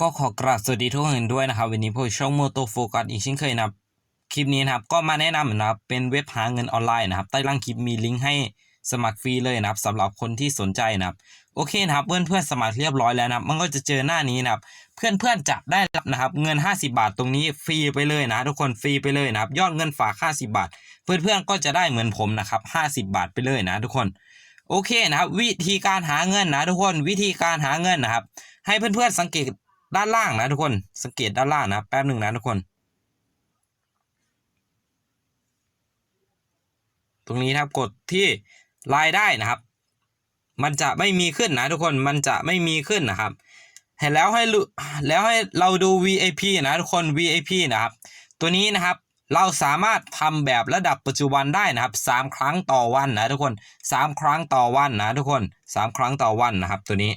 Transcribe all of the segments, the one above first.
ก็ขอกราบสวัสดีทุกคนด้วยนะครับ วันนี้ผมช่องโมโตโฟกัสอีกเช่นเคยนะครับ คลิปนี้นะครับก็มาแนะนำนะครับเป็นเว็บหาเงินออนไลน์นะครับ ใต้ล่างคลิปมีลิงก์ให้สมัครฟรีเลยนะครับสำหรับคนที่สนใจนะครับ โอเคนะครับเพื่อนเพื่อนๆสมัครเรียบร้อยแล้วนะครับ มันก็จะเจอหน้านี้นะครับ เพื่อนเพื่อนๆจะได้รับนะครับเงิน 50 บาทตรงนี้ฟรีไปเลยนะ ทุกคนฟรีไปเลยนะครับ ยอดเงินฝาก50บาท เพื่อนเพื่อนๆก็จะได้เหมือนผมนะครับ50 บาทไปเลยนะ ทุกคนโอเคนะครับ วิธีการหาเงินนะ ทุกคนวิธีการหาเงินนะครับ ให้เพื่อนๆสังเกต ด้านล่างนะทุกคนสังเกตด้านล่างนะแป๊บหนึ่งนะทุกคน ตรงนี้นะครับกดที่รายได้นะครับ มันจะไม่มีขึ้นนะทุกคนมันจะไม่มีขึ้นนะครับเห็นแล้วให้แล้วให้เราดู VIP นะทุกคน VIP นะครับ ตัวนี้นะครับเราสามารถทำแบบระดับปัจจุบันได้นะครับสามครั้งต่อวันนะทุกคนสามครั้งต่อวันนะทุกคนสามครั้งต่อวันนะครับตัวนี้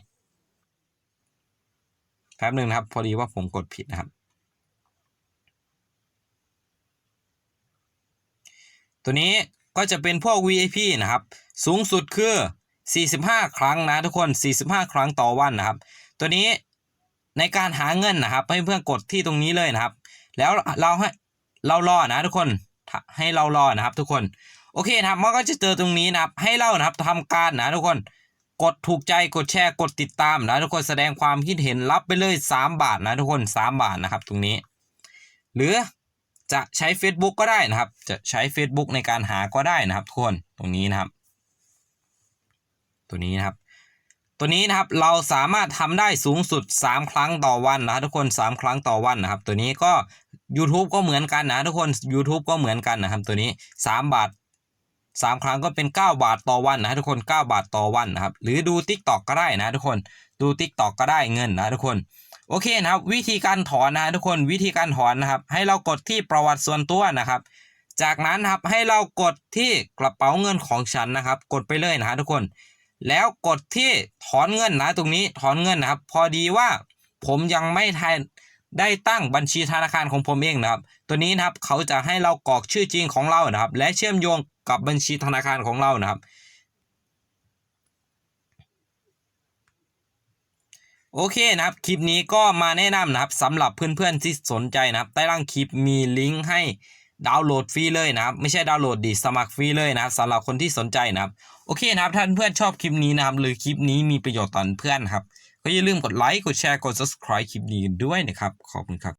แป๊บหนึ่งนะครับ พอดีว่าผมกดผิดนะครับ ตัวนี้ก็จะเป็นพวก VIP นะครับ สูงสุดคือ 45 ครั้งนะทุกคน 45 ครั้งต่อวันนะครับ ตัวนี้ในการหาเงินนะครับ ให้เพื่อนกดที่ตรงนี้เลยนะครับ แล้วเราให้เรารอนะทุกคนให้เรารอนะครับ ทุกคนโอเคนะครับมันก็จะเจอตรงนี้นะครับ ให้เรานะครับทำการนะทุกคน กดถูกใจกดแชร์กดติดตามนะทุกคนแสดงความคิดเห็นรับไปเลย 3 บาทนะทุกคน 3 บาทนะครับตรงนี้ หรือจะใช้ Facebook ก็ได้นะครับ จะใช้ Facebook ในการหาก็ได้นะครับทุกคนตรงนี้นะครับ ตัวนี้นะครับ ตัวนี้นะครับเราสามารถทำได้สูงสุด 3 ครั้งต่อวันนะทุกคน 3 ครั้งต่อวันนะครับ ตัวนี้ก็ YouTube ก็เหมือนกันนะทุกคน YouTube ก็เหมือนกันนะครับ ตัวนี้ 3 บาท 3 ครั้งก็เป็น 9 บาทต่อวันนะทุกคน 9 บาทต่อวันนะครับหรือดู TikTok ก็ได้นะทุกคนดู TikTok ก็ได้เงินนะทุกคนโอเคนะครับวิธีการถอนนะทุกคนวิธีการถอนนะครับ ให้เรากดที่ประวัติส่วนตัวนะครับ จากนั้นครับให้เรากดที่กระเป๋าเงินของฉันนะครับ กดไปเลยนะฮะทุกคน แล้วกดที่ถอนเงินนะตรงนี้ถอนเงินนะครับ พอดีว่าผมยังไม่ทันได้ตั้งบัญชีธนาคารของผมเองนะครับ ตัวนี้นะครับเขาจะให้เรากรอกชื่อจริงของเรานะครับ และเชื่อมโยง กับบัญชีธนาคารของเรานะครับ โอเคนะครับ คลิปนี้ก็มาแนะนำนะครับสำหรับเพื่อนๆที่สนใจนะครับ ใต้ล่างคลิปมีลิงก์ให้ดาวน์โหลดฟรีเลยนะครับ ไม่ใช่ดาวน์โหลดดิสมัครฟรีเลยนะครับสำหรับคนที่สนใจนะครับ โอเคนะครับท่านเพื่อนชอบคลิปนี้นะครับ หรือคลิปนี้มีประโยชน์ต่อเพื่อนครับ ก็อย่าลืมกดไลค์กดแชร์กด subscribe คลิปนี้ด้วยนะครับ ขอบคุณครับ